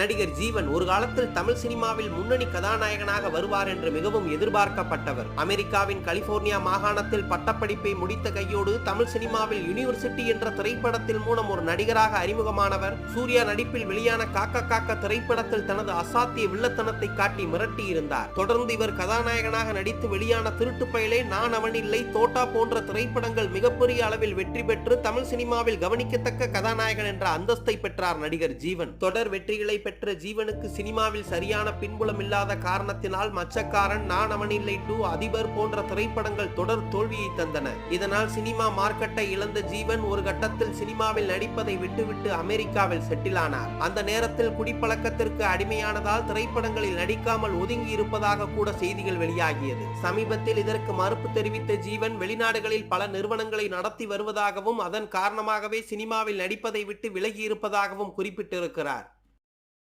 நடிகர் ஜீவன் ஒரு காலத்தில் தமிழ் சினிமாவில் முன்னணி கதாநாயகனாக வருவார் என்று மிகவும் எதிர்பார்க்கப்பட்டவர். அமெரிக்காவின் கலிபோர்னியா மாகாணத்தில் பட்டப்படிப்பை முடித்த கையோடு தமிழ் சினிமாவில் யுனிவர்சிட்டி என்ற திரைப்படத்தின் மூலம் ஒரு நடிகராக அறிமுகமானவர். சூர்யா நடிப்பில் வெளியான காக்க காக்க திரைப்படத்தில் தனது அசாத்திய வில்லத்தனத்தை காட்டி மிரட்டியிருந்தார். தொடர்ந்து இவர் கதாநாயகனாக நடித்து வெளியான திருட்டு பயலே நான் அவனில்லை தோட்டா போன்ற திரைப்படங்கள் மிகப்பெரிய அளவில் வெற்றி பெற்று தமிழ் சினிமாவில் கவனிக்கத்தக்க கதாநாயகன் என்ற அந்தஸ்தை பெற்றார் நடிகர் ஜீவன். தொடர் வெற்றிகளை பெற்ற ஜீவனுக்கு சினிமாவில் சரியான பின்புலம் இல்லாத காரணத்தினால் மச்சக்காரன் நான் அவனில்லை டூ அதிபர் போன்ற திரைப்படங்கள் தொடர் தோல்வியை தந்தன. இதனால் சினிமா மார்க்கெட்டை இழந்த ஜீவன் ஒரு கட்டத்தில் சினிமாவில் நடிப்பதை விட்டுவிட்டு அமெரிக்காவில் செட்டில் ஆனார். அந்த நேரத்தில் குடிப்பழக்கத்திற்கு அடிமையானதால் திரைப்படங்களில் நடிக்காமல் ஒதுங்கி இருப்பதாக கூட செய்திகள் வெளியாகியது. சமீபத்தில் இதற்கு மறுப்பு தெரிவித்த ஜீவன் வெளிநாடுகளில் பல நிறுவனங்களை நடத்தி வருவதாகவும் அதன் காரணமாகவே சினிமாவில் நடிப்பதை விட்டு விலகி இருப்பதாகவும் குறிப்பிட்டிருக்கிறார்.